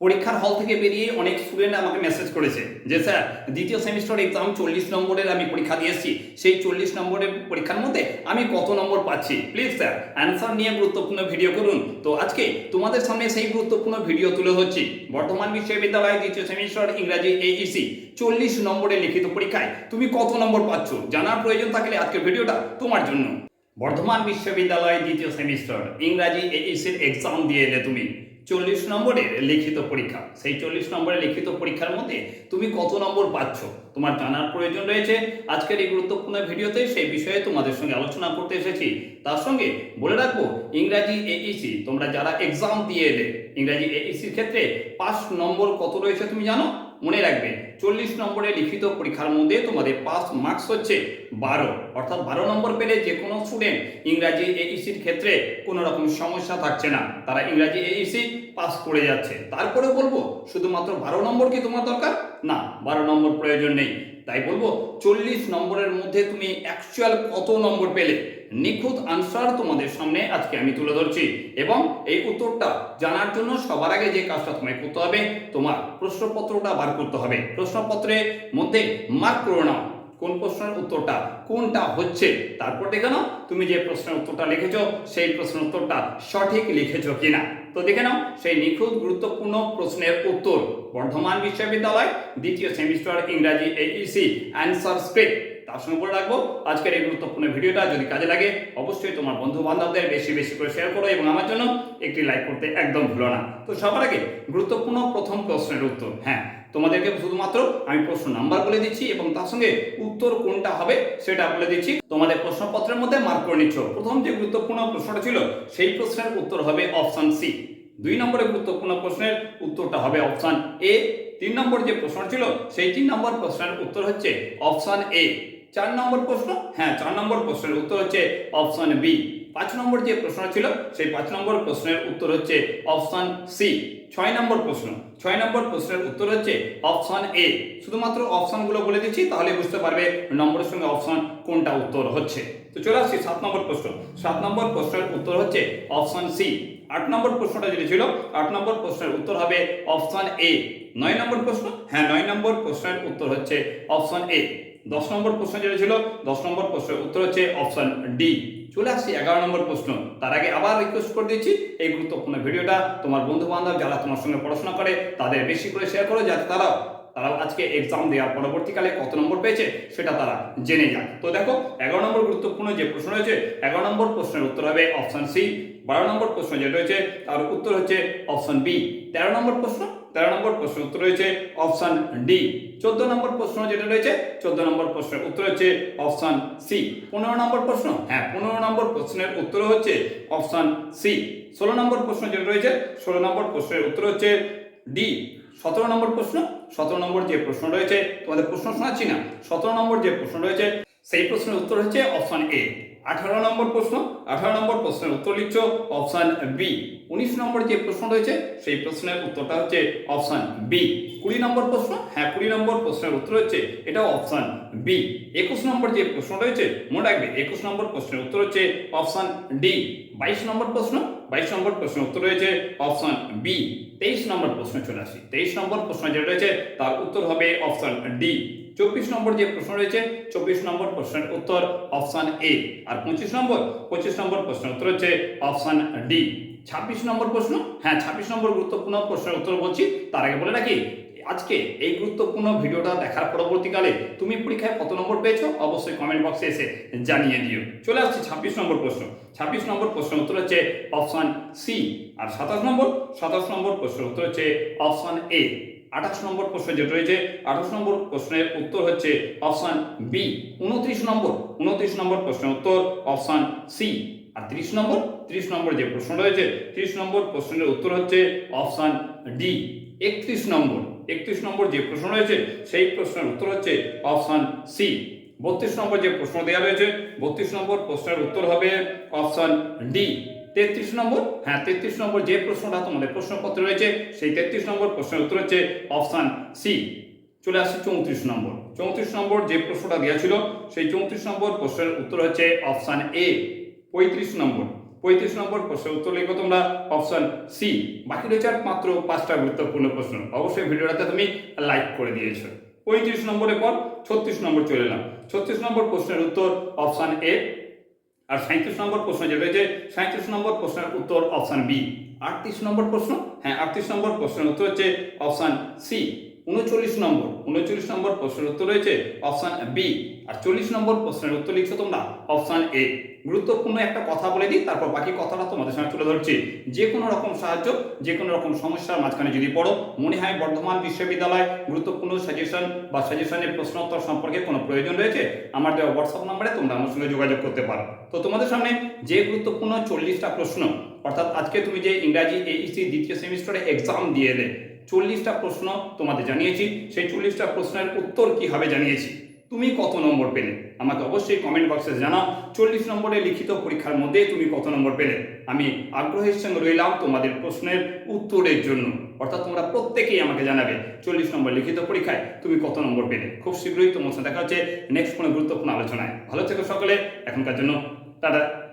পরীক্ষার হল থেকে বেরিয়ে অনেক স্টুডেন্ট আমাকে মেসেজ করেছে যে, স্যার, দ্বিতীয় সেমিস্টার এক্সাম চল্লিশ নম্বরের আমি পরীক্ষা দিয়ে এসেছি। সেই চল্লিশ নম্বরের পরীক্ষার মধ্যে আমি কত নম্বর পাচ্ছি? প্লিজ স্যার অ্যান্সার নিয়ে গুরুত্বপূর্ণ ভিডিও করুন। তো আজকে তোমাদের সামনে সেই গুরুত্বপূর্ণ ভিডিও তুলে ধরছি। বর্তমান বিশ্ববিদ্যালয় দ্বিতীয় সেমিস্টার ইংরাজি এইইসি চল্লিশ নম্বরের লিখিত পরীক্ষায় তুমি কত নম্বর পাচ্ছ? জানার প্রয়োজন থাকলে আজকের ভিডিওটা তোমার জন্য। বর্ধমান বিশ্ববিদ্যালয় দ্বিতীয় সেমিস্টার ইংরাজি এইচএসির এক্সাম দিয়ে এলে তুমি। চল্লিশ নম্বরের লিখিত পরীক্ষা। সেই চল্লিশ নম্বরের লিখিত পরীক্ষার মধ্যে তুমি কত নম্বর পাচ্ছ? তোমার জানার প্রয়োজন রয়েছে। আজকের এই গুরুত্বপূর্ণ ভিডিওতে সেই বিষয়ে তোমাদের সঙ্গে আলোচনা করতে এসেছি। তার সঙ্গে বলে রাখব, ইংরাজি এইসি তোমরা যারা এক্সাম দিয়ে এলে, ইংরাজি এইসির ক্ষেত্রে পাঁচ নম্বর কত রয়েছে তুমি জানো? মনে রাখবে, চল্লিশ নম্বরের লিখিত পরীক্ষার মধ্যে তোমাদের পাস মার্কস হচ্ছে বারো। অর্থাৎ বারো নম্বর পেলে যে কোনো স্টুডেন্ট ইংরাজি এইসির ক্ষেত্রে কোনো রকম সমস্যা থাকছে না। তারা ইংরাজি এইসি পাস করে যাচ্ছে। তারপরে বলব, শুধুমাত্র বারো নম্বর কি তোমার দরকার? না, বারো নম্বর প্রয়োজন নেই। তাই বলব, চল্লিশ নম্বরের মধ্যে তুমি অ্যাকচুয়াল কত নম্বর পেলে? নিখুঁত আনসার তোমাদের সামনে আজকে আমি তুলে ধরছি। এবং এই উত্তরটা জানার জন্য সবার আগে যে কাজটা তোমায় করতে হবে, তোমার প্রশ্নপত্রটা বার করতে হবে। প্রশ্নপত্রের মধ্যে মার্ক করে নাও, কোন প্রশ্নের উত্তরটা, কোনটা হচ্ছে। তারপর দেখে নাও, তুমি যে প্রশ্নের উত্তরটা লিখেছো, সেই প্রশ্নের উত্তরটা সঠিক লিখেছো কিনা। তো দেখে নাও, সেই নিখুঁত গুরুত্বপূর্ণ প্রশ্নের উত্তর বর্ধমান বিশ্ববিদ্যালয় দ্বিতীয় সেমিস্টার ইংরাজি এইসি অ্যান্সার স্ক্রিপ্ট তার সঙ্গে বলে রাখব। আজকের এই গুরুত্বপূর্ণ ভিডিওটা যদি কাজে লাগে, অবশ্যই তোমার বন্ধু বান্ধবদের বেশি বেশি করে শেয়ার করো এবং আমার জন্য একটি লাইক করতে একদম ভুলো না। তো সবার আগে গুরুত্বপূর্ণ প্রথম প্রশ্নের উত্তর। হ্যাঁ তোমাদেরকে শুধুমাত্র আমি প্রশ্ন নাম্বার বলে দিচ্ছি এবং তার সঙ্গে উত্তর কোনটা হবে সেটা বলে দিচ্ছি। তোমাদের প্রশ্নপত্রের মধ্যে মার্ক করে নিচ্ছ। প্রথম যে গুরুত্বপূর্ণ প্রশ্নটা ছিল, সেই প্রশ্নের উত্তর হবে অপশন সি দুই নম্বরে গুরুত্বপূর্ণ প্রশ্নের উত্তরটা হবে অপশন এ তিন নম্বর যে প্রশ্ন ছিল, সেই তিন নম্বর প্রশ্নের উত্তর হচ্ছে অপশন এ চার নম্বর প্রশ্ন? হ্যাঁ চার নম্বর প্রশ্নের উত্তর হচ্ছে অপশন বি পাঁচ নম্বর যে প্রশ্ন ছিল, সেই পাঁচ নম্বর প্রশ্নের উত্তর হচ্ছে অপশন সি ছয় নম্বর প্রশ্ন। ছয় নম্বর প্রশ্নের উত্তর হচ্ছে অপশন এ শুধুমাত্র অপশনগুলো বলে দিচ্ছি, তাহলে বুঝতে পারবে নম্বরের সঙ্গে অপশন কোনটা উত্তর হচ্ছে। তো চলে আসছি সাত নম্বর প্রশ্ন। সাত নম্বর প্রশ্নের উত্তর হচ্ছে অপশন সি আট নম্বর প্রশ্নটা যেটা ছিল, আট নম্বর প্রশ্নের উত্তর হবে অপশন এ নয় নম্বর প্রশ্ন? হ্যাঁ নয় নম্বর প্রশ্নের উত্তর হচ্ছে অপশন এ দশ নম্বর প্রশ্ন যেটা ছিল, দশ নম্বর প্রশ্নের উত্তর হচ্ছে অপশন ডি। চলে আসছি এগারো নম্বর প্রশ্ন। তার আগে আবার রিকোয়েস্ট করে দিচ্ছি, এই গুরুত্বপূর্ণ ভিডিওটা তোমার বন্ধু বান্ধব যারা তোমার সঙ্গে পড়াশোনা করে, তাদের বেশি করে শেয়ার করো, যাতে তারাও তারাও আজকে এক্সাম দেওয়ার পরবর্তীকালে কত নম্বর পেয়েছে, সেটা তারা জেনে যাক। তো দেখো, এগারো নম্বর গুরুত্বপূর্ণ যে প্রশ্ন রয়েছে, এগারো নম্বর প্রশ্নের উত্তর হবে অপশন সি। বারো নম্বর প্রশ্ন যেটা রয়েছে, তার উত্তর হচ্ছে অপশন বি। তেরো নম্বর প্রশ্ন, তেরো নম্বর প্রশ্নের উত্তর রয়েছে অপশন ডি। চোদ্দ নম্বর প্রশ্ন যেটা রয়েছে চোদ্দ নম্বর প্রশ্নের উত্তর হচ্ছে অপশন সি। পনেরো নম্বর প্রশ্ন? হ্যাঁ। পনেরো নম্বর প্রশ্নের উত্তর হচ্ছে অপশন সি। ষোলো নম্বর প্রশ্ন যেটা রয়েছে ষোলো নম্বর প্রশ্নের উত্তর হচ্ছে ডি। সতেরো নম্বর প্রশ্ন? সতেরো নম্বর যে প্রশ্ন রয়েছে তোমাদের প্রশ্ন শোনাচ্ছি না। সতেরো নম্বর যে প্রশ্ন রয়েছে সেই প্রশ্নের উত্তর হচ্ছে অপশন এ। আঠারো নম্বর প্রশ্ন, আঠারো নম্বর প্রশ্নের উত্তর লিখছো অপশন বি উনিশ নম্বর যে প্রশ্ন রয়েছে সেই প্রশ্নের উত্তরটা হচ্ছে অপশন বি কুড়ি নম্বর প্রশ্ন হ্যাঁ কুড়ি নম্বর প্রশ্নের উত্তর হচ্ছে এটা অপশন বি একুশ নম্বর যে প্রশ্ন রয়েছে মনে রাখবে, একুশ নম্বর প্রশ্নের উত্তর হচ্ছে অপশন ডি বাইশ নম্বর প্রশ্ন, বাইশ নম্বর প্রশ্নের উত্তর রয়েছে অপশন বি তেইশ নম্বর প্রশ্ন চলে আসি। তেইশ নম্বর প্রশ্ন যেটা রয়েছে, তার উত্তর হবে অপশন ডি চব্বিশ নম্বর যে প্রশ্ন রয়েছে, চব্বিশ নম্বর প্রশ্নের উত্তর অপশন এ। আর পঁচিশ নম্বর পঁচিশ নম্বর প্রশ্নের উত্তর হচ্ছে অপশন ডি। ছাব্বিশ নম্বর প্রশ্ন? হ্যাঁ ছাব্বিশ নম্বর গুরুত্বপূর্ণ প্রশ্নের উত্তর বলছি। তার আগে বলে রাখি, আজকে এই গুরুত্বপূর্ণ ভিডিওটা দেখার পরবর্তীকালে তুমি পরীক্ষায় কত নম্বর পেয়েছ, অবশ্যই কমেন্ট বক্সে এসে জানিয়ে দিও। চলে আসছি ছাব্বিশ নম্বর প্রশ্ন। ছাব্বিশ নম্বর প্রশ্ন উত্তর হচ্ছে অপশন সি। আর সাতাশ নম্বর? সাতাশ নম্বর প্রশ্ন উত্তর হচ্ছে অপশন এ। আঠাশ নম্বর প্রশ্ন যেটা রয়েছে, আঠাশ নম্বর প্রশ্নের উত্তর হচ্ছে অপশন বি উনত্রিশ নম্বর উনত্রিশ নম্বর প্রশ্নের উত্তর অপশন সি আর ত্রিশ নম্বর ত্রিশ নম্বর যে প্রশ্ন রয়েছে, ত্রিশ নম্বর প্রশ্নের উত্তর হচ্ছে অপশন ডি একত্রিশ নম্বর একত্রিশ নম্বর যে প্রশ্ন রয়েছে, সেই প্রশ্নের উত্তর হচ্ছে অপশন সি বত্রিশ নম্বর যে প্রশ্ন দেওয়া রয়েছে, বত্রিশ নম্বর প্রশ্নের উত্তর হবে অপশন ডি। তেত্রিশ নম্বর? হ্যাঁ তেত্রিশ নম্বর যে প্রশ্নটা তোমাদের প্রশ্নপত্রে রয়েছে, সেই তেত্রিশ নম্বর প্রশ্নের উত্তর হচ্ছে অপশন সি। চলে আসছে চৌত্রিশ নম্বর। চৌত্রিশ নম্বর যে প্রশ্নটা দেওয়া ছিল, সেই চৌত্রিশ নম্বর প্রশ্নের উত্তর হচ্ছে অপশন এ। পঁয়ত্রিশ নম্বর। পঁয়ত্রিশ নম্বর প্রশ্নের উত্তর লিখো তোমরা অপশন সি। বাকি রয়েছে মাত্র পাঁচটা গুরুত্বপূর্ণ প্রশ্ন। অবশ্যই ভিডিওটাতে তুমি লাইক করে দিয়েছ। পঁয়ত্রিশ নম্বরের পর ছত্রিশ নম্বর চলে এলাম। ছত্রিশ নম্বর প্রশ্নের উত্তর অপশান এ আর সাঁত্রিশ নম্বর প্রশ্ন যেটা রয়েছে সাঁত্রিশ নম্বর প্রশ্নের উত্তর অপশান বি। আটত্রিশ নম্বর প্রশ্ন? হ্যাঁ আটত্রিশ নম্বর প্রশ্নের উত্তর হচ্ছে অপশান সি। উনচল্লিশ নম্বর উনচল্লিশ নম্বর প্রশ্নের উত্তর রয়েছে অপশান বি। আর চল্লিশ নম্বর প্রশ্নের উত্তর লিখছো তোমরা? অপশান এ গুরুত্বপূর্ণ একটা কথা বলে দিই, তারপর বাকি কথাটা তোমাদের সামনে তুলে ধরছি। যে কোনো রকম সাহায্য, যে কোনো রকম সমস্যার মাঝখানে যদি পড়ো, মনে হয় বর্ধমান বিশ্ববিদ্যালয় গুরুত্বপূর্ণ সাজেশন বা সাজেশনের প্রশ্নোত্তর সম্পর্কে কোনো প্রয়োজন রয়েছে, আমার দেওয়া হোয়াটসঅ্যাপ নাম্বারে তোমরা আমার সঙ্গে যোগাযোগ করতে পারো। তো তোমাদের সামনে যে গুরুত্বপূর্ণ চল্লিশটা প্রশ্ন, অর্থাৎ আজকে তুমি যে ইংরাজি এইচসি দ্বিতীয় সেমিস্টারে এক্সাম দিয়ে এলে, চল্লিশটা প্রশ্ন তোমাদের জানিয়েছি। সেই চল্লিশটা প্রশ্নের উত্তর কি হবে জানিয়েছি? তুমি কত নম্বর পেলে? আমাকে অবশ্যই কমেন্ট বক্সে জানাও। চল্লিশ নম্বরে লিখিত পরীক্ষার মধ্যে তুমি কত নম্বর পেলে? আমি আগ্রহের সঙ্গে রইলাম তোমাদের প্রশ্নের উত্তরের জন্য। অর্থাৎ তোমরা প্রত্যেকেই আমাকে জানাবে চল্লিশ নম্বর লিখিত পরীক্ষায় তুমি কত নম্বর পেলে। খুব শীঘ্রই তোমার সাথে দেখা হচ্ছে নেক্সট কোনো গুরুত্বপূর্ণ আলোচনায়। ভালো থেকো সকলে, এখনকার জন্য, টাটা।